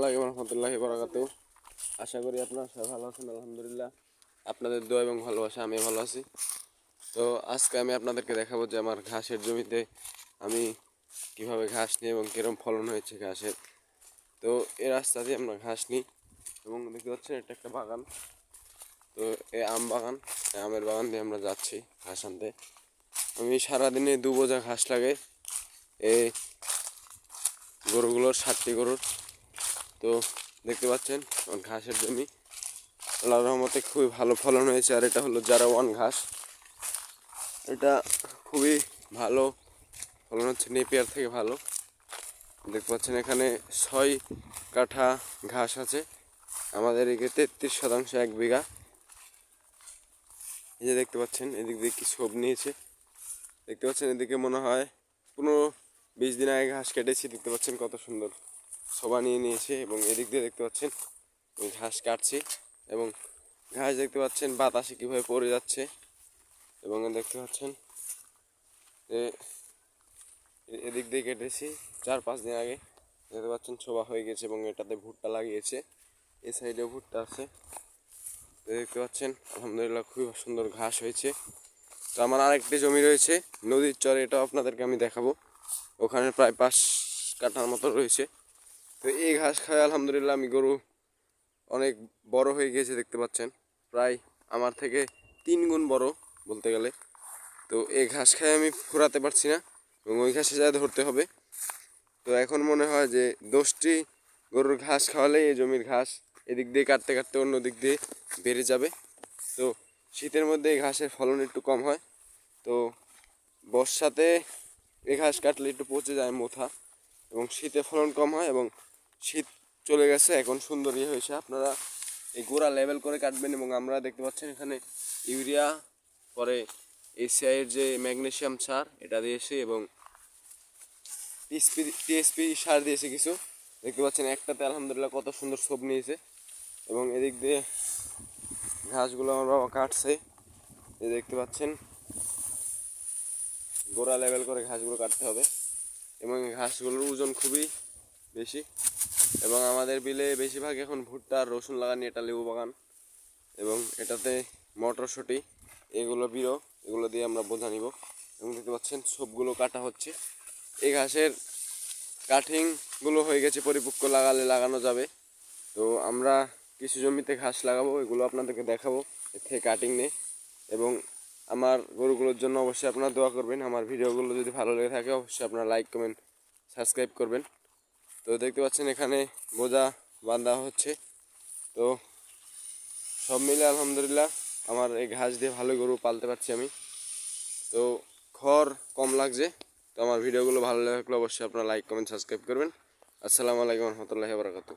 আলাইকুম রহমতুল্লাহি আশা করি আপনারা সবাই ভালো আছেন, আলহামদুলিল্লাহ। আপনাদের দোয়া এবং ভালোবাসা আমি ভালো আছি। তো আজকে আমি আপনাদেরকে দেখাবো যে আমার ঘাসের জমিতে আমি কীভাবে ঘাস নিই এবং কীরকম ফলন হয়েছে ঘাসের। তো এই রাস্তা দিয়ে আমরা ঘাস নিই এবং দেখতে পাচ্ছেন এটা একটা বাগান। তো এই আম বাগান আমের বাগান দিয়ে আমরা যাচ্ছি ঘাস আনতে। আমি সারাদিনে দু বোঝা ঘাস লাগে এই গরুগুলোর ষাটটি গরুর তো দেখতে পাচ্ছেন, ঘাসের জমি। আল্লাহর রহমতে খুবই ভালো ফলন হয়েছে, আর এটা হলো যারা ওয়ান ঘাস। এটা খুবই ভালো ফলন হচ্ছে, নেপিয়ার থেকে ভালো। দেখতে পাচ্ছেন এখানে ছয় কাঠা ঘাস আছে। আমাদের এদিকে তেত্রিশ শতাংশ এক বিঘা। এই যে দেখতে পাচ্ছেন, এদিক দিয়ে কি সব নিয়েছে। দেখতে পাচ্ছেন এদিকে মনে হয় পনেরো বিশ দিন আগে ঘাস কেটেছি, দেখতে পাচ্ছেন কত সুন্দর। শোভা নিয়ে নিয়েছে এবং এদিক দিয়ে দেখতে পাচ্ছেন ঘাস কাটছি এবং ঘাস দেখতে পাচ্ছেন বাতাসে কীভাবে পড়ে যাচ্ছে এবং দেখতে পাচ্ছেন যে এদিক দিয়ে কেটেছি চার পাঁচ দিন আগে। দেখতে পাচ্ছেন শোভা হয়ে গেছে এবং এটাতে ভুট্টা লাগিয়েছে। এই সাইডেও ভুট্টা আছে। দেখতে পাচ্ছেন, আলহামদুলিল্লাহ খুবই সুন্দর ঘাস হয়েছে। তো আমার আরেকটি জমি রয়েছে, নদীর চরে। এটাও আপনাদেরকে আমি দেখাবো। ওখানে প্রায় পাঁচ কাঠার মতো রয়েছে। তো এই ঘাস খায় আলহামদুলিল্লাহ আমি গরু অনেক বড় হয়ে গিয়েছে, দেখতে পাচ্ছেন। প্রায় আমার থেকে তিন গুণ বড় বলতে গেলে। তো এই ঘাস খায় আমি ফুরাতে পারছি না এবং ওই ঘাসে যা ধরতে হবে। তো এখন মনে হয় যে দশটি গরুর ঘাস খাওয়ালে এই জমির ঘাস এদিক দিয়ে কাটতে কাটতে অন্য দিক দিয়ে বেড়ে যাবে। তো শীতের মধ্যে এই ঘাসের ফলন একটু কম হয়। তো বর্ষাতে এই ঘাস কাটলে একটু পচে যায় মোথা এবং শীতে ফলন কম হয় এবং শীত চলে গেছে, এখন সুন্দর ইয়ে হয়েছে। আপনারা এই গোড়া লেভেল করে কাটবেন এবং আমরা দেখতে পাচ্ছেন এখানে ইউরিয়া, পরে এসিআইয়ের যে ম্যাগনেসিয়াম সার, এটা দিয়েছি এবং টিএসপি টিএসপি সার দিয়েছে কিছু। দেখতে পাচ্ছেন একটাতে আলহামদুলিল্লাহ কত সুন্দর সব নিয়েছে এবং এদিক দিয়ে ঘাসগুলো আমার বাবা কাটছে। এই দেখতে পাচ্ছেন, গোড়া লেভেল করে ঘাসগুলো কাটতে হবে এবং ঘাসগুলোর ওজন খুবই বেশি। এবং আমাদের বিলে বেশিরভাগ এখন ভুট্টা আর রসুন লাগানি, এটা লেবু বাগান। এবং এটাতে মটরশুঁটি, এগুলো বিরো এগুলো দিয়ে আমরা বোঝা নিব। এবং দেখতে পাচ্ছেন, সবগুলো কাটা হচ্ছে। এই ঘাসের কাটিংগুলো হয়ে গেছে, পরিপক্ক লাগালে লাগানো যাবে। তো আমরা কিছু জমিতে ঘাস লাগাবো, এগুলো আপনাদেরকে দেখাবো, এর থেকে কাটিং নেই এবং আমার গরুগুলোর জন্য অবশ্যই আপনারা দোয়া করবেন। আমার ভিডিওগুলো যদি ভালো লেগে থাকে, অবশ্যই আপনারা লাইক কমেন্ট সাবস্ক্রাইব করবেন। তো দেখতে পাচ্ছেন এখানে বোঝা বাঁধা হচ্ছে। তো সব মিলে আলহামদুলিল্লাহ আমার এই ঘাস দিয়ে ভালো গরু পালতে পারছি আমি। তো খড় কম লাগছে, তো আমার ভিডিওগুলো ভালো লাগলে অবশ্যই আপনারা লাইক কমেন্ট সাবস্ক্রাইব করবেন। আসসালামু আলাইকুম রহমতুল্লাহ বারাকাতু